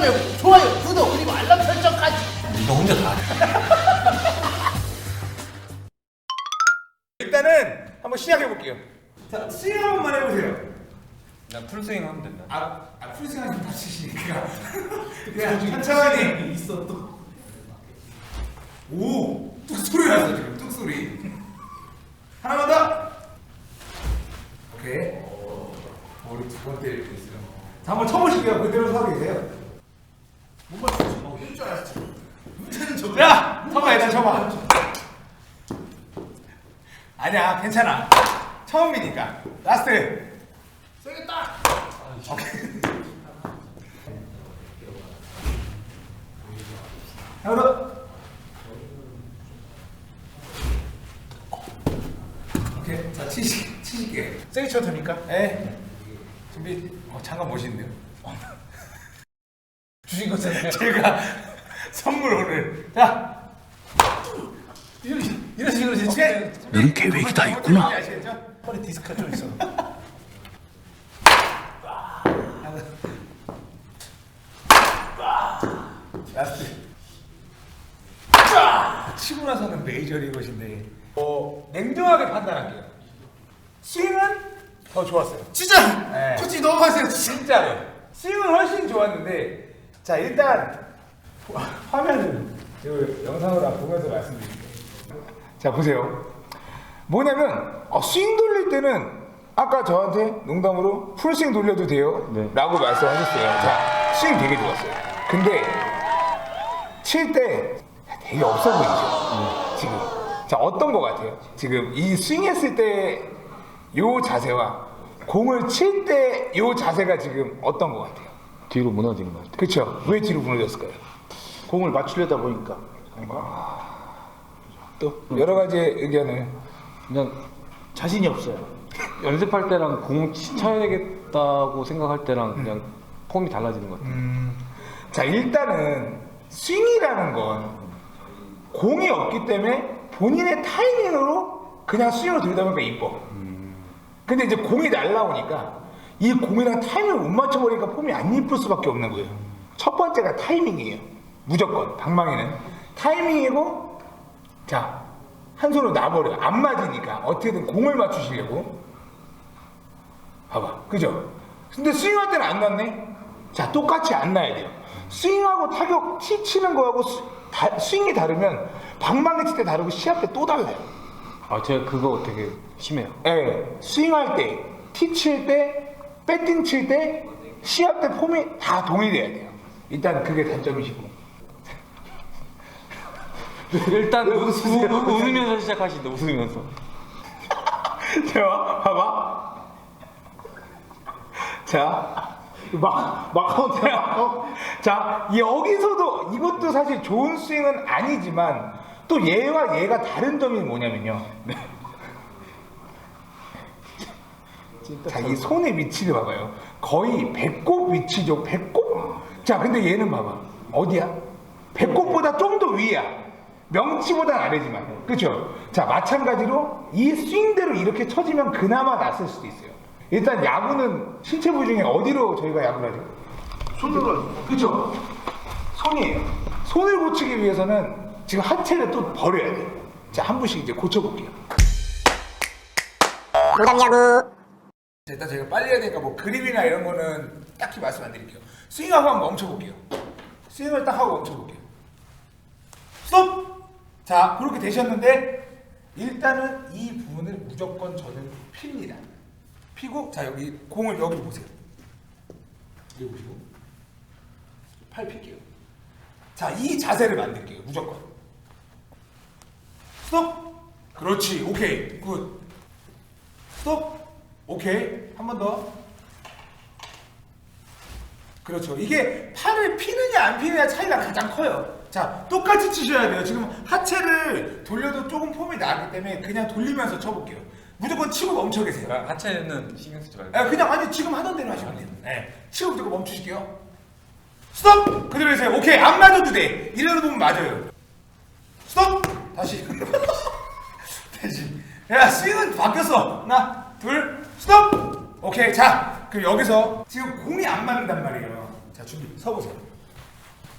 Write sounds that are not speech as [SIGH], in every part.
말고 좋아요, 구독, 그리고 알람 설정까지. 너 혼자 다 해. [LAUGHS] 일단은 한번 시작해 볼게요. 자, 스윙 한 번만 해보세요. 나 풀스윙 하면 된다. 아, 아 풀스윙 하시면 다치시니까. [LAUGHS] 그냥 천천히. 있어 또. 오, 뚝 소리 났어 지금. 뚝 소리. 하나만 더. 오케이. 머리 두번 때리고 있어요. 자, 한번 쳐보실게요. 그대로 서 계세요. 못 맞추지. 어, 일줄 알았지. 문제는 저. 야, 쳐봐 일단 쳐봐. 아니야, 괜찮아. 처음이니까. 라스트. 세겠다. 하나 더. 오케이. 자, 치시, 치실게. 세게 쳐도 됩니까? 네. 준비. 어, 잠깐 멋있는데요? 주신 거잖아요. [LAUGHS] 제가 선물 오늘. 자. 이런, 이런 식으로 이제 오케이. 치면 너는 계획이 다 있구나. 아시겠죠? 허리 디스크가 좀 있어. 라스트. 쫙! 치고 나서는 메이저리그신데. 어, 냉정하게 판단할게요. 스윙은 더 좋았어요. 진짜! 네. 솔직히 넘어가세요, 진짜. 진짜로. 스윙은 훨씬 좋았는데, 자, 일단, 화- 화면을 이 영상으로 보면서 말씀드릴게요. 자, 보세요. 뭐냐면, 어, 스윙 돌릴 때는 아까 저한테 농담으로 풀스윙 돌려도 돼요? 네. 라고 말씀하셨어요. 자, 스윙 되게 좋았어요. 근데, 칠 때 되게 없어 보이죠? 지금. 자, 어떤 거 같아요? 지금 이 스윙했을 때 요 자세와 공을 칠 때 요 자세가 지금 어떤 거 같아요? 뒤로 무너진 것 같아. 그렇죠? 왜 뒤로 무너졌을까요? 공을 맞추려다 보니까. 또 여러 가지 의견을 그냥 자신이 없어요. 연습할 때랑 공 치- 쳐야 되겠다고 생각할 때랑 그냥 폼이 달라지는 것 같아. 자 일단은 스윙이라는 건 공이 없기 때문에 본인의 타이밍으로 그냥 스윙을 들이다 보니까 이뻐 근데 이제 공이 날라오니까 이 공이랑 타이밍을 못 맞춰버리니까 폼이 안 이쁠 수밖에 없는 거예요. 첫 번째가 타이밍이에요. 무조건. 방망이는. 타이밍이고 자 한 손으로 놔버려. 안 맞으니까 어떻게든 공을 맞추시려고. 봐봐. 그죠? 근데 스윙할 때는 안 났네? 자 똑같이 안 나야 돼요. 스윙하고 타격 티 치는 거하고 스, 다- 스윙이 다르면 방망이 칠 때 다르고 시합 때 또 달라요. 아, 제가 그거 되게 심해요. 예, 스윙할 때, 티 칠 때, 배팅 칠 때, 시합 때 폼이 다 동일해야 돼요 일단 그게 단점이시고 [LAUGHS] 일단 우, 우, 웃으면서 시작하시다, 웃으면서. [LAUGHS] 자, 봐봐. 자, 막, 마카운트. 자, 여기서도 이것도 사실 좋은 스윙은 아니지만 또 얘와 얘가 다른 점이 뭐냐면요. 네. 자, 이 손의 위치를 봐봐요. 거의 배꼽 위치죠, 배꼽. 자, 근데 얘는 봐봐. 어디야? 배꼽보다 좀 더 위야. 명치보다 아래지만. 그쵸? 자, 마찬가지로 이 스윙대로 이렇게 쳐지면 그나마 낫을 수도 있어요. 일단 야구는 신체 부위 중에 어디로 저희가 야구를 하죠? 손으로 그쵸? 손이에요. 손을 고치기 위해서는 지금 하체를 또 버려야 돼요. 자, 한 분씩 이제 고쳐 볼게요. 무담야구 자, 일단 제가 빨리 해야 되니까 뭐 그립이나 이런 거는 딱히 말씀 안 드릴게요. 스윙하고 한번 멈춰볼게요. 스윙을 딱 하고 멈춰볼게요. 스톱! 자, 그렇게 되셨는데 일단은 이 부분을 무조건 저는 핍니다. 피고 자 여기 공을 여기 보세요. 여기 보시고 팔 필게요. 자, 이 자세를 만들게요. 무조건. 스톱! 그렇지. 오케이. 굿. 스톱. 오케이. 한 번 더. 그렇죠. 이게 팔을 피느냐 안 피느냐 차이가 가장 커요. 자, 똑같이 치셔야 돼요. 지금 하체를 돌려도 조금 폼이 나기 때문에 그냥 돌리면서 쳐볼게요. 무조건 치고 멈춰 계세요. 그러니까 하체는 신경 쓰지 말고. 아, 그냥 아니 지금 하던 대로 하시면 돼요. 네. 치고 무조건 멈추실게요. 스톱! 그대로 해주세요. 오케이. 안 맞아도 돼. 이래도 보면 맞아요. 스톱! 다시. [LAUGHS] 다시. 야, 스윙은 바뀌었어. 하나, 둘, 스톱! 오케이. 자, 그럼 여기서 지금 공이 안 맞는단 말이에요. 자, 준비. 서보세요.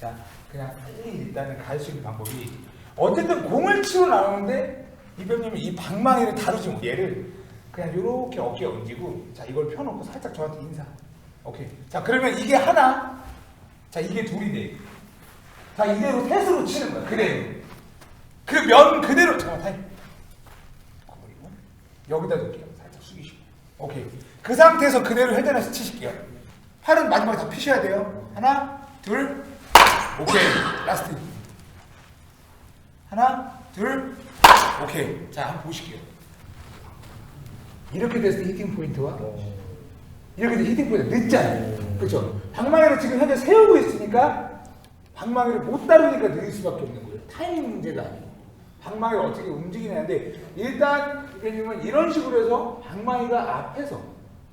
자, 그냥 빨리 일단은 갈 수 있는 방법이 어쨌든 공을 치고 나오는데 이병님이 이 방망이를 다루지 못. 얘를 그냥 이렇게 어깨에 얹고 자 이걸 펴놓고 살짝 저한테 인사. 오케이. 자 그러면 이게 하나. 자 이게 둘인데. 자 이대로 셋으로 치는 거야. 그대로. 그면 그대로 잠깐 타임. 여기다 놓을게요. 오케이. 그 상태에서 그대로 회전해서 치실게요. 팔은 마지막에 다 피셔야 돼요. 하나, 둘, 오케이. 라스트. 하나, 둘, 오케이. 자, 한번 보실게요. 이렇게 됐을 때 히팅 포인트와 이렇게 돼서 히팅 포인트가 늦잖아요. 그렇죠? 방망이를 지금 현재 세우고 있으니까 방망이를 못 다루니까 느릴 수밖에 없는 거예요. 타이밍 문제가. 방망이를 어떻게 움직이냐는데 일단 이배님은 이런 식으로 해서 방망이가 앞에서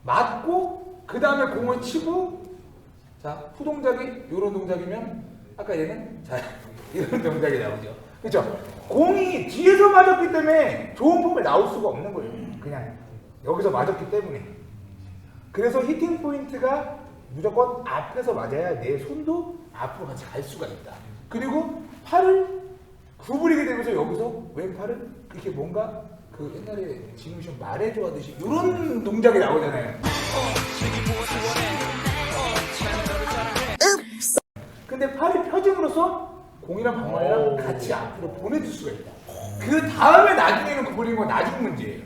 맞고 그 다음에 공을 치고 자 후동작이 이런 동작이면 아까 얘는 자 이런 동작이 나오죠. 그렇죠? 공이 뒤에서 맞았기 때문에 좋은 폼을 나올 수가 없는 거예요. 그냥 여기서 맞았기 때문에. 그래서 히팅 포인트가 무조건 앞에서 맞아야 내 손도 앞으로 같이 갈 수가 있다. 그리고 팔을 구부리게 되면서 여기서 왼팔을 이렇게 뭔가 그 옛날에 진우 씨 말해줘 하듯이 이런 동작이 나오잖아요. 근데 팔이 펴짐으로써 공이랑 방망이랑 같이 앞으로 보내줄 수가 있다. 그 다음에 나중에는 구부리는 건 나중 문제예요.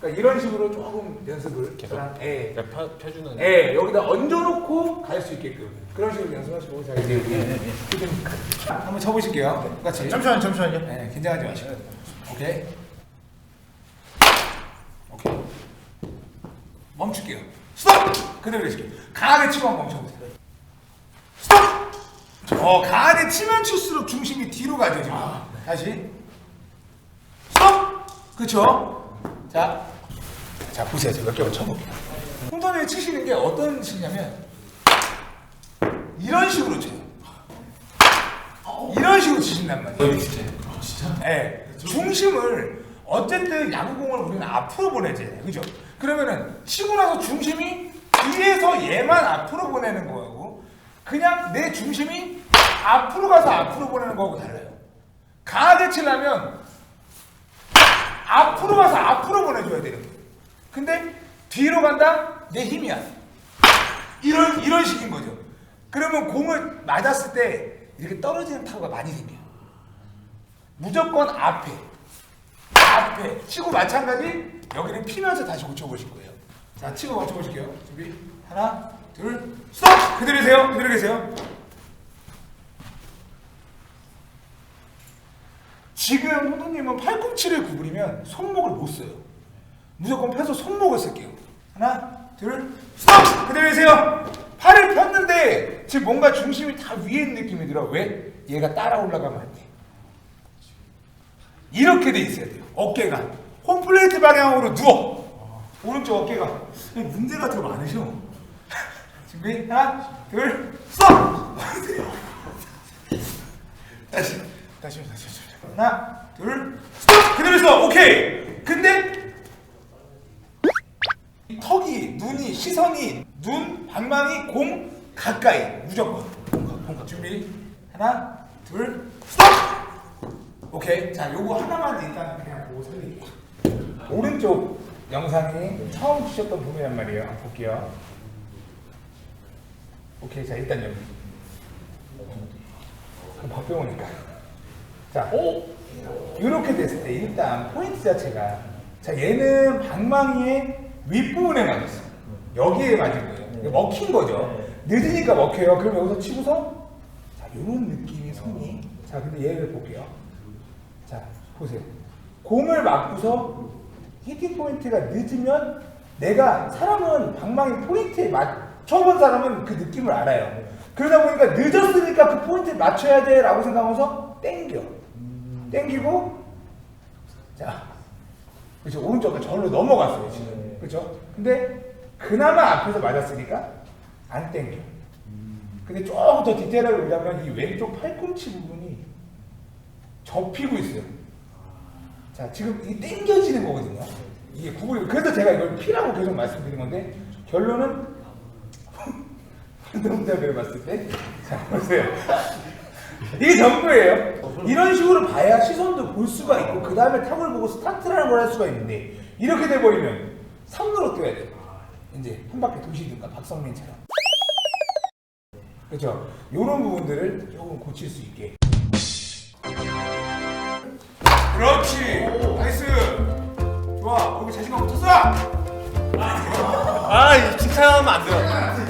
그러니까 이런 식으로 조금 연습을 저랑 예, 그냥 펴, 펴주는 예, 여기다 얹어놓고 갈 수 있게끔 그런 식으로 연습하시고 자 이제 좀 한번 쳐보실게요. 똑같이. 잠시만요, 잠시만요. 네, 긴장하지 마시고. 오케이. 멈출게요. 스톱! 그대로 계실게요. 강하게 한번 멈춰보세요. 스톱! 어, 강하게 치면 칠수록 중심이 뒤로 가죠, 지금. 다시. 스톱! 그쵸? 자. 자, 보세요. 제가 몇 개만 쳐볼게요. 홍선이 치시는 게 어떤 식이냐면, 이런 식으로 쳐요. 이런 식으로 치신단 말이에요. 진짜? 네. 중심을 어쨌든 야구공을 우리는 앞으로 보내잖아요. 그죠? 그러면은 치고 나서 중심이 뒤에서 얘만 앞으로 보내는 거고 그냥 내 중심이 앞으로 가서 앞으로 보내는 거하고 달라요. 강하게 치려면 앞으로 가서 앞으로 보내줘야 되는 거예요. 근데 뒤로 간다? 내 힘이야. 이런 이런 식인 거죠. 그러면 공을 맞았을 때 이렇게 떨어지는 타구가 많이 생겨요. 무조건 앞에, 앞에 치고 마찬가지 여기는 피면서 다시 고쳐보실 거예요. 자, 치고 고쳐보실게요. 준비 하나, 둘, 스톱! 그대로 계세요. 그대로 계세요. 지금 호도님은 팔꿈치를 구부리면 손목을 못 써요. 무조건 펴서 손목을 쓸게요. 하나, 둘, 스톱! 그대로 계세요. 팔을 폈는데 지금 뭔가 중심이 다 위에 있는 느낌이 들어. 왜? 얘가 따라 올라가면 안 돼. 이렇게 돼 있어야 돼요. 어깨가 홈플레이트 방향으로 누워. 오른쪽 어깨가 문제가 더 많으셔. [LAUGHS] 준비 하나, 둘, 스톱! [LAUGHS] 다시, 다시, 다시, 다시. 하나, 둘, 스톱! 그대로 있어. 오케이. 근데 이 턱이, 눈이, 시선이, 눈, 방망이, 공 가까이 무조건. 준비 하나, 둘, 스톱! 오케이. 자, 요거 하나만 일단 그냥 보고 살릴게요. 오른쪽 영상이 처음 주셨던 부분이란 말이에요. 한번 볼게요. 오케이. 자, 일단 여기. 박병호니까. 자, 오! 이렇게 됐을 때 일단 포인트 자체가 자, 얘는 방망이의 윗부분에 맞았어. 여기에 맞은 거예요. 먹힌 거죠. 늦으니까 먹혀요. 그럼 여기서 치고서 자, 요런 느낌의 손이 자, 근데 얘를 볼게요. 자, 보세요. 공을 맞고서 히팅 포인트가 늦으면 내가 사람은 방망이 포인트에 맞춰본 사람은 그 느낌을 알아요. 그러다 보니까 늦었으니까 그 포인트에 맞춰야 돼 라고 생각하면서 땡겨. 땡기고 자, 그렇죠. 오른쪽은 절로 넘어갔어요, 지금. 그렇죠? 근데 그나마 앞에서 맞았으니까 안 땡겨. 근데 조금 더 디테일하게 보자면 이 왼쪽 팔꿈치 부분이 접히고 있어요. 자, 지금 이 땡겨지는 거거든요. 이게 구부리 그래서 제가 이걸 피라고 계속 말씀드린 건데 결론은 [LAUGHS] 운동자를 봤을 때, 자 보세요. [LAUGHS] 이게 전부예요. 이런 식으로 봐야 시선도 볼 수가 있고 그 다음에 탑을 보고 스타트라는 걸 할 수가 있는데 이렇게 돼버리면 3루로 뛰어야 돼. 이제 한 바퀴 도시든가 박성민처럼. 그렇죠. 이런 부분들을 조금 고칠 수 있게. 그렇지. 나이스. 좋아. 거기 자신감 붙었어. 아, 이 칭찬하면 안 돼요.